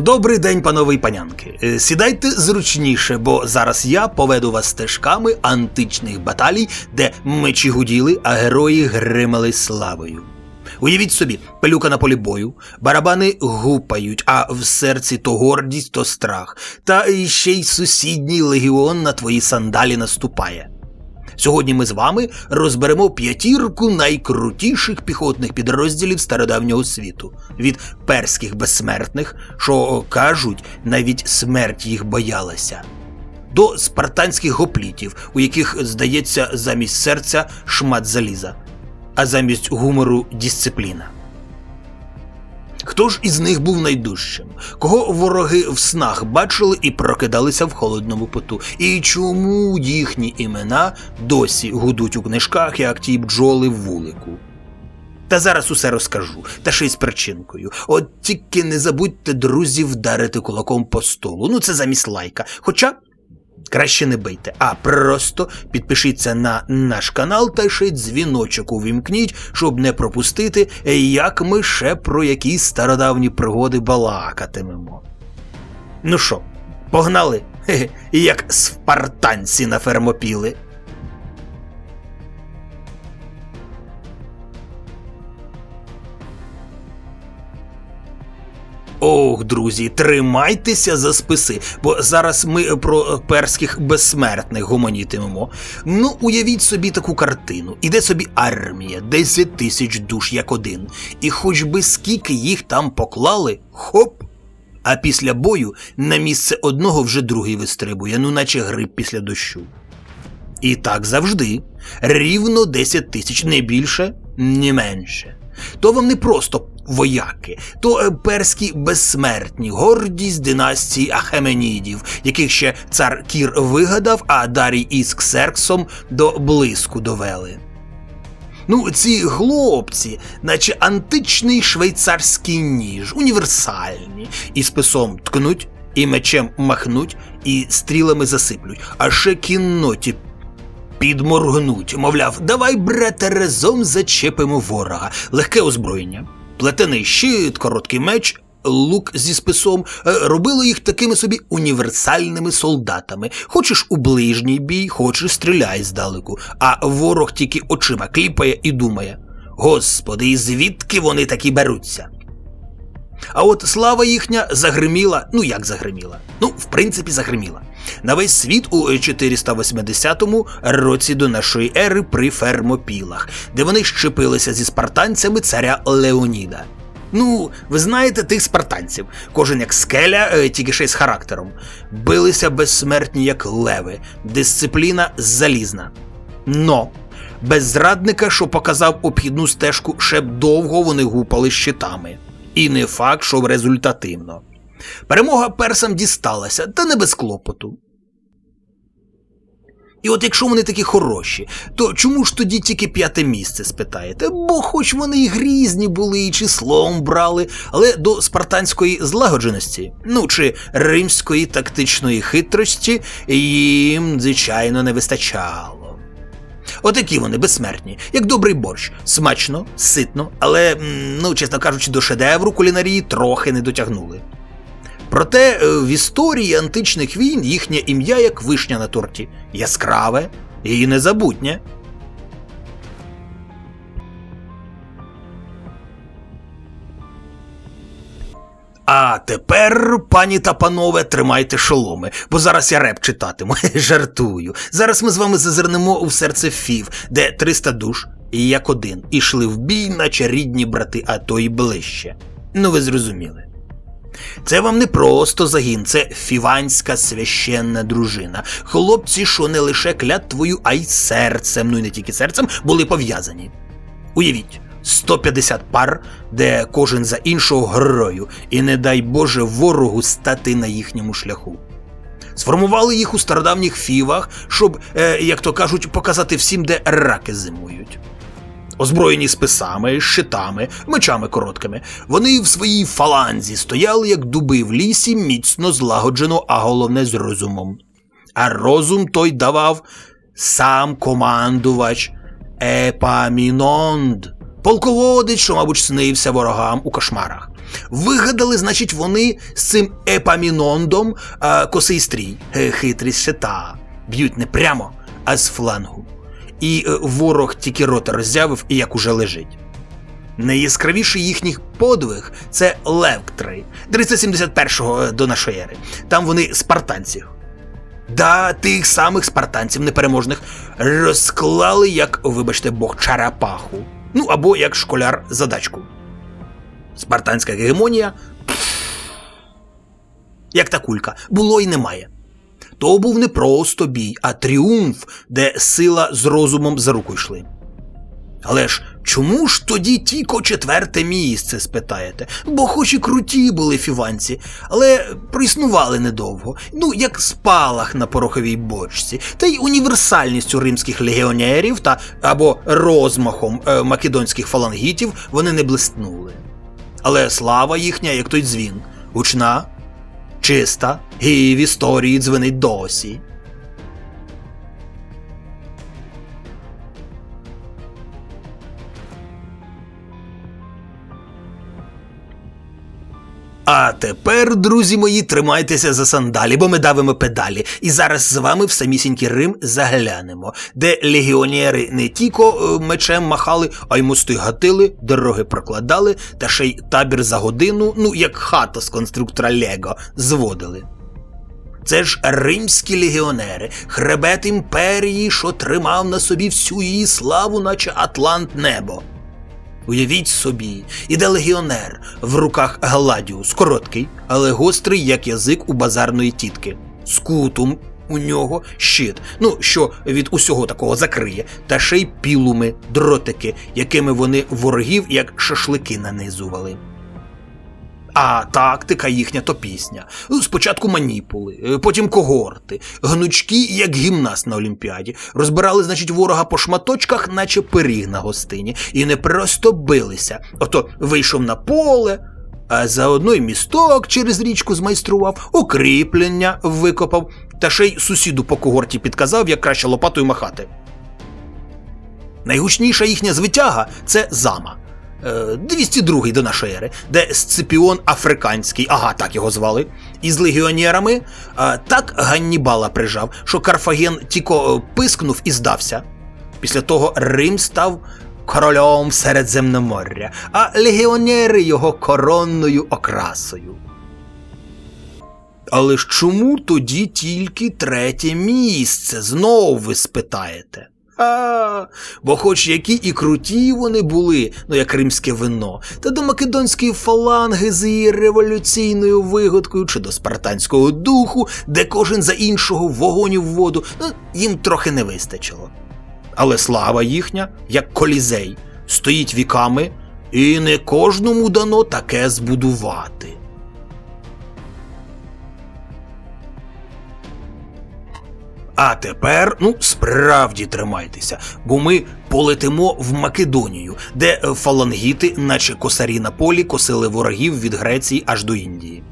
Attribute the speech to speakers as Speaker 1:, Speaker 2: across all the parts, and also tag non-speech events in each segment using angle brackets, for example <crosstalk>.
Speaker 1: Добрий день, панове і панянки. Е, Сідайте зручніше, бо зараз я поведу вас стежками античних баталій, де мечі гуділи, а герої гримали славою. Уявіть собі, пилюка на полі бою, барабани гупають, а в серці то гордість, то страх, та ще й сусідній легіон на твої сандалі наступає. Сьогодні ми з вами розберемо п'ятірку найкрутіших піхотних підрозділів стародавнього світу від перських безсмертних, що кажуть, навіть смерть їх боялася, до спартанських гоплітів, у яких, здається, замість серця шмат заліза, а замість гумору дисципліна. Хто ж із них був найдужчим? Кого вороги в снах бачили і прокидалися в холодному поту? І чому їхні імена досі гудуть у книжках, як ті бджоли в вулику? Та зараз усе розкажу, та ще й з причинкою. От тільки не забудьте, друзі, вдарити кулаком по столу. Ну це замість лайка. Хоча краще не бийте, а просто підпишіться на наш канал та ще й дзвіночок увімкніть, щоб не пропустити, як ми ще про якісь стародавні пригоди балакатимемо. Ну що, погнали? Хе-хе, <laughs> як спартанці на фермопіли. Ох, друзі, тримайтеся за списи, бо зараз ми про перських безсмертних гомонітимемо. Ну, уявіть собі таку картину. Іде собі армія, 10 тисяч душ як один. І хоч би скільки їх там поклали, хоп! А після бою на місце одного вже другий вистрибує, ну наче гриб після дощу. І так завжди. Рівно 10 тисяч, не більше, ні менше. То вам не просто вояки, то е, перські безсмертні, гордість династії Ахеменідів, яких ще цар Кір вигадав, а Дарій із Ксерксом до блиску довели. Ну, ці хлопці, наче античний швейцарський ніж, універсальні, і списом ткнуть, і мечем махнуть, і стрілами засиплють, а ще кінноті підморгнуть, мовляв, давай, брате, разом зачепимо ворога, легке озброєння. Плетений щит, короткий меч, лук зі списом е, робили їх такими собі універсальними солдатами. Хочеш у ближній бій, хочеш стріляй здалеку, а ворог тільки очима кліпає і думає: Господи, і звідки вони такі беруться? А от слава їхня загриміла, ну як загриміла? Ну, в принципі, загриміла. На весь світ у 480 році до нашої ери при Фермопілах, де вони щепилися зі спартанцями царя Леоніда. Ну, ви знаєте тих спартанців, кожен як скеля, е, тільки ще й з характером. Билися безсмертні, як леви, дисципліна залізна. Но без зрадника, що показав обхідну стежку, ще довго вони гупали щитами. І не факт, що результативно. Перемога персам дісталася, та не без клопоту. І от якщо вони такі хороші, то чому ж тоді тільки п'яте місце спитаєте? Бо хоч вони і грізні були, і числом брали, але до спартанської злагодженості, ну чи римської тактичної хитрості їм, звичайно, не вистачало. Отакі вони безсмертні, як добрий борщ, смачно, ситно, але, ну, чесно кажучи, до шедевру кулінарії трохи не дотягнули. Проте е, в історії античних війн їхнє ім'я як вишня на торті яскраве і незабутнє. А тепер, пані та панове, тримайте шоломи, бо зараз я реп читатиму. <laughs> Жартую. Зараз ми з вами зазирнемо у серце Фів, де 300 душ, і як один, ішли в бій, наче рідні брати, а то й ближче. Ну ви зрозуміли. Це вам не просто загін, це фіванська священна дружина. Хлопці, що не лише клятвою, а й серцем, ну і не тільки серцем, були пов'язані. Уявіть, 150 пар, де кожен за іншого герою, і не дай Боже ворогу стати на їхньому шляху. Сформували їх у стародавніх фівах, щоб, е, як то кажуть, показати всім, де раки зимують. Озброєні списами, щитами, мечами короткими, вони в своїй фаланзі стояли, як дуби в лісі, міцно злагоджено, а головне з розумом. А розум той давав сам командувач Епамінонд, полководець, що, мабуть, снився ворогам у кошмарах. Вигадали, значить, вони з цим епамінондом а, косий стрій. Хитрість ще. Б'ють не прямо, а з флангу. І е, ворог тільки рота роззявив і як уже лежить. Найяскравіший їхній подвиг це Левктри, 371-го е, до нашої ери. Там вони спартанців. Да, тих самих спартанців непереможних розклали, як, вибачте, бог Чарапаху. Ну або як школяр задачку. Спартанська гегемонія. Як та кулька, було і немає. То був не просто бій, а тріумф, де сила з розумом за руку йшли. Але ж чому ж тоді тільки четверте місце, спитаєте? Бо хоч і круті були фіванці, але проіснували недовго, ну як спалах на пороховій бочці, та й універсальністю римських легіонерів та або розмахом е, македонських фалангітів вони не блиснули. Але слава їхня, як той дзвін, гучна, чиста, і в історії дзвенить досі. А тепер, друзі мої, тримайтеся за сандалі, бо ми давимо педалі. І зараз з вами в самісінький Рим заглянемо, де легіонери не тільки е, мечем махали, а й мости гатили, дороги прокладали, та ще й табір за годину, ну як хата з конструктора Лего, зводили. Це ж римські легіонери, хребет імперії, що тримав на собі всю її славу, наче Атлант небо. Уявіть собі, іде легіонер в руках Гладіус, короткий, але гострий, як язик у базарної тітки. Скутум у нього щит, ну що від усього такого закриє, та ще й пілуми, дротики, якими вони ворогів як шашлики нанизували. А тактика їхня то пісня. Спочатку маніпули, е, потім когорти, гнучкі, як гімнаст на Олімпіаді. Розбирали, значить, ворога по шматочках, наче пиріг на гостині, і не просто билися. Ото вийшов на поле, а заодно й місток через річку змайстрував, укріплення викопав, та ще й сусіду по когорті підказав, як краще лопатою махати. Найгучніша їхня звитяга це зама. Е, 202 до нашої ери, де Сципіон Африканський, ага, так його звали, із легіонерами е, так Ганнібала прижав, що Карфаген тіко е, пискнув і здався. Після того Рим став королем Середземноморя, а легіонери його коронною окрасою. Але ж чому тоді тільки третє місце? Знову ви спитаєте. А, бо хоч які і круті вони були, ну як римське вино, та до македонської фаланги з її революційною вигодкою чи до спартанського духу, де кожен за іншого вогонь в воду, ну, їм трохи не вистачило. Але слава їхня, як колізей, стоїть віками, і не кожному дано таке збудувати. А тепер, ну, справді тримайтеся, бо ми полетимо в Македонію, де фалангіти, наче косарі на полі, косили ворогів від Греції аж до Індії.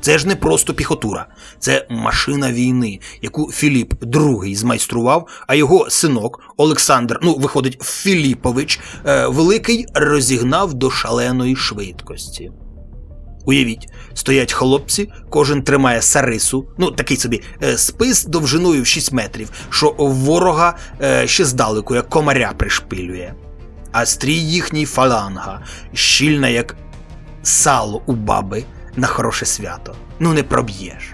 Speaker 1: Це ж не просто піхотура, це машина війни, яку Філіп II змайстрував, а його синок Олександр, ну виходить, Філіпович, е, великий розігнав до шаленої швидкості. Уявіть, стоять хлопці, кожен тримає сарису, ну такий собі е, спис довжиною в 6 метрів, що ворога е, ще здалеку, як комаря пришпилює. А стрій їхній фаланга, щільна, як сало у баби на хороше свято. Ну не проб'єш.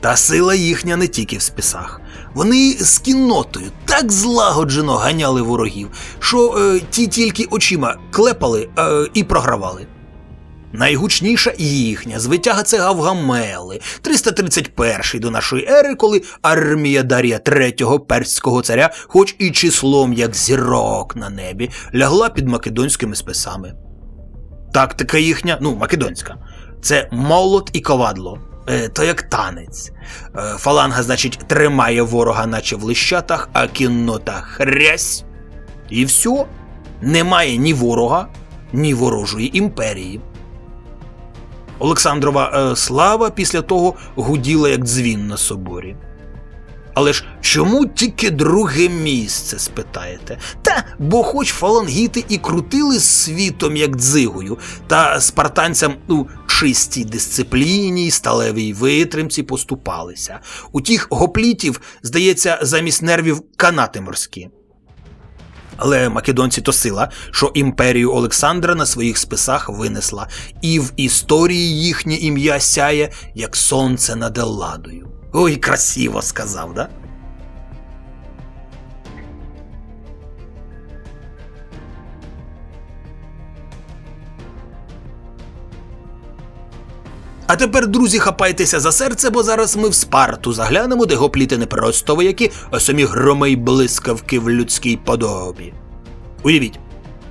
Speaker 1: Та сила їхня не тільки в списах. Вони з кіннотою так злагоджено ганяли ворогів, що е, ті тільки очима клепали е, і програвали. Найгучніша їхня звитяга це Гавгамели, 331 до нашої ери, коли армія Дарія третього перського царя, хоч і числом як зірок на небі, лягла під македонськими списами. Тактика їхня, ну, македонська, це молот і ковадло. Е, то як танець. Е, фаланга, значить, тримає ворога, наче в лищатах, а кіннота хрясь. І все. Немає ні ворога, ні ворожої імперії. Олександрова е, слава після того гуділа як дзвін на соборі. Але ж чому тільки друге місце, спитаєте? Та бо хоч фалангіти і крутили світом як дзигою, та спартанцям у чистій дисципліні сталевій витримці поступалися. У тих гоплітів, здається, замість нервів канати морські. Але македонці то сила, що імперію Олександра на своїх списах винесла, і в історії їхнє ім'я сяє, як сонце над Елладою. Ой, красиво сказав, да? А тепер, друзі, хапайтеся за серце, бо зараз ми в Спарту заглянемо, де гопліти не просто вояки, а самі громи й блискавки в людській подобі. Уявіть,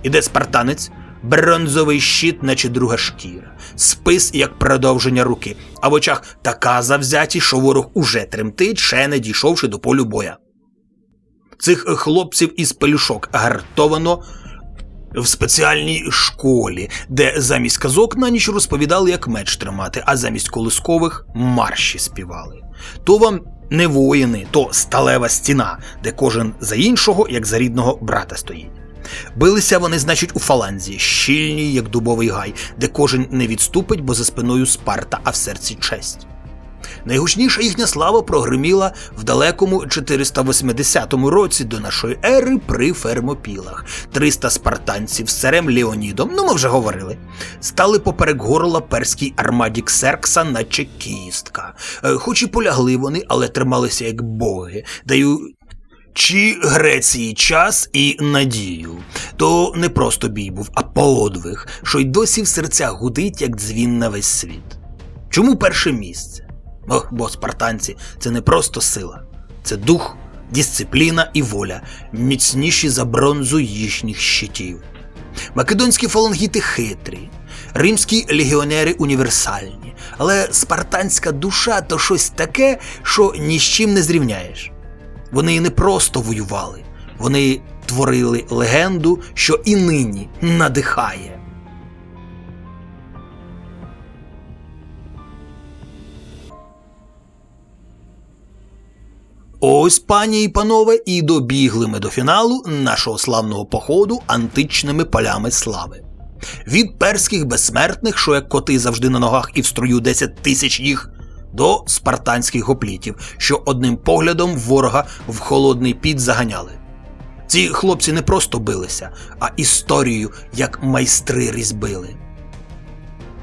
Speaker 1: іде спартанець, бронзовий щит, наче друга шкіра, спис як продовження руки, а в очах така завзяті, що ворог уже тремтить, ще не дійшовши до полю боя. Цих хлопців із пелюшок гартовано в спеціальній школі, де замість казок на ніч розповідали, як меч тримати, а замість колискових марші співали. То вам не воїни, то сталева стіна, де кожен за іншого, як за рідного брата стоїть. Билися вони, значить, у фаланзі, щільній, як дубовий гай, де кожен не відступить, бо за спиною Спарта, а в серці честь. Найгучніша їхня слава прогриміла в далекому 480 році до нашої ери при Фермопілах. 300 спартанців з царем Леонідом, ну ми вже говорили, стали поперек горла перській армаді Ксеркса, наче кістка. Е, Хоч і полягли вони, але трималися як боги, дають чи Греції час і надію. То не просто бій був, а подвиг, що й досі в серцях гудить, як дзвін на весь світ. Чому перше місце? Ох, бо спартанці це не просто сила, це дух, дисципліна і воля, міцніші за бронзу їхніх щитів. Македонські фалангіти хитрі, римські легіонери універсальні, але спартанська душа то щось таке, що ні з чим не зрівняєш. Вони не просто воювали, вони творили легенду, що і нині надихає. Ось, пані і панове, і добігли ми до фіналу нашого славного походу античними полями слави. Від перських безсмертних, що як коти завжди на ногах і в строю 10 тисяч їх, до спартанських гоплітів, що одним поглядом ворога в холодний піт заганяли. Ці хлопці не просто билися, а історію як майстри різьбили.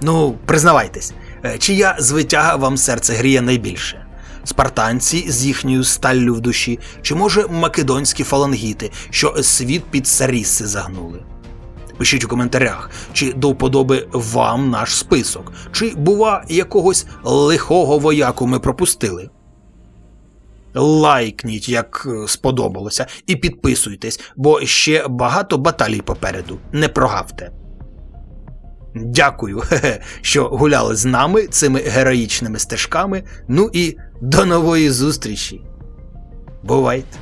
Speaker 1: Ну, признавайтесь, е, чия звитяга вам серце гріє найбільше? Спартанці з їхньою сталлю в душі, чи може македонські фалангіти, що світ під саріси загнули? Пишіть у коментарях, чи до вподоби вам наш список, чи, бува, якогось лихого вояку ми пропустили. Лайкніть, як е, сподобалося, і підписуйтесь, бо ще багато баталій попереду. Не прогавте. Дякую, <laughs> що гуляли з нами цими героїчними стежками. Ну і до нової зустрічі. Бувайте!